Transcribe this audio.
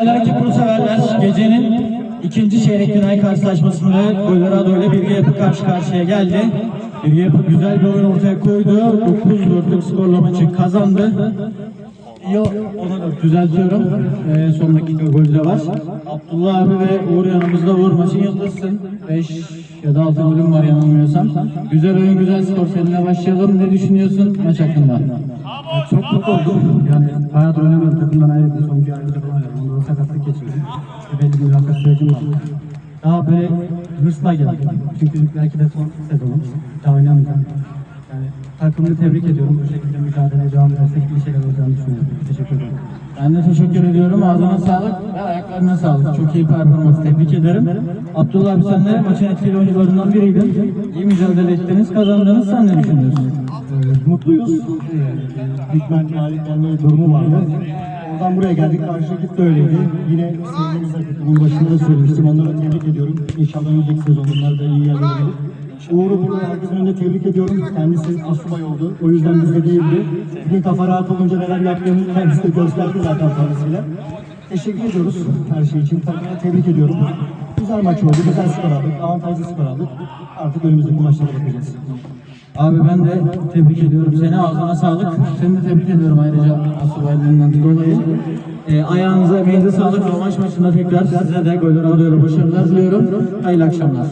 Belki bunu severler. Gecenin ikinci çeyrek final karşılaşmasında Colorado ile Bilge Yapı karşı karşıya geldi. Bilge Yapı güzel bir oyun ortaya koydu. 9-4'lük skorla maçı kazandı. Yo, ona da düzeltiyorum. Ee, son dakika golü de var. Abdullah abi ve Uğur yanımızda. Uğur maçın yıldızsın. 5 ya da 6 golüm var yanılmıyorsam. Güzel oyun, güzel skor. Seninle başlayalım. Ne düşünüyorsun maç hakkında? Çok mutlu oldum. Yani hayat oynamadım. Takımdan ayrıldım. Son bir ayda oynadım. Ondan sakatlık geçirdim. İşte belli bir mülakat sürecim var. Daha böyle hırsla geldim. Çünkü belki de son sezonum. Daha oynamayacağım. Yani takımını tebrik ediyorum. Bu şekilde mücadeleye devam edersek iyi şeyler olacağını düşünüyorum. Teşekkür ederim. Ben de teşekkür ediyorum. Ağzına sağlık ve ayaklarına sağlık. Çok iyi performans. Tebrik ederim. Abdullah abi sen de maçın etkili oyuncularından biriydin. İyi mücadele ettiniz, kazandınız. Sen ne düşünüyorsun? Mutluyuz. Ee, galiplenme durumu vardı. Oradan buraya geldik. Karşı rakip de öyleydi. Yine sevdiğimiz. Bunun başında da söylemiştim. Onları tebrik ediyorum. İnşallah önceki sezonlarda iyi yerlere gelir. Uğur'u burada herkesin önünde tebrik ediyorum. Kendisi asubay oldu. O yüzden bizde değildi. Bugün kafa rahat olunca neler yaptığını kendisi de gösterdi zaten fazlasıyla. Teşekkür ediyoruz her şey için. Takımı tebrik ediyorum. Güzel maç oldu. Güzel skor aldık. Avantajlı skor aldık. Artık önümüzdeki maçlara bakacağız. Abi ben de tebrik ediyorum seni. Ağzına sağlık. Seni de tebrik ediyorum ayrıca asubaylığından dolayı. Ee, ayağınıza emeğinize sağlık. Rövanş maçında tekrar size de Gol Rado'yla başarılar diliyorum. Hayırlı akşamlar.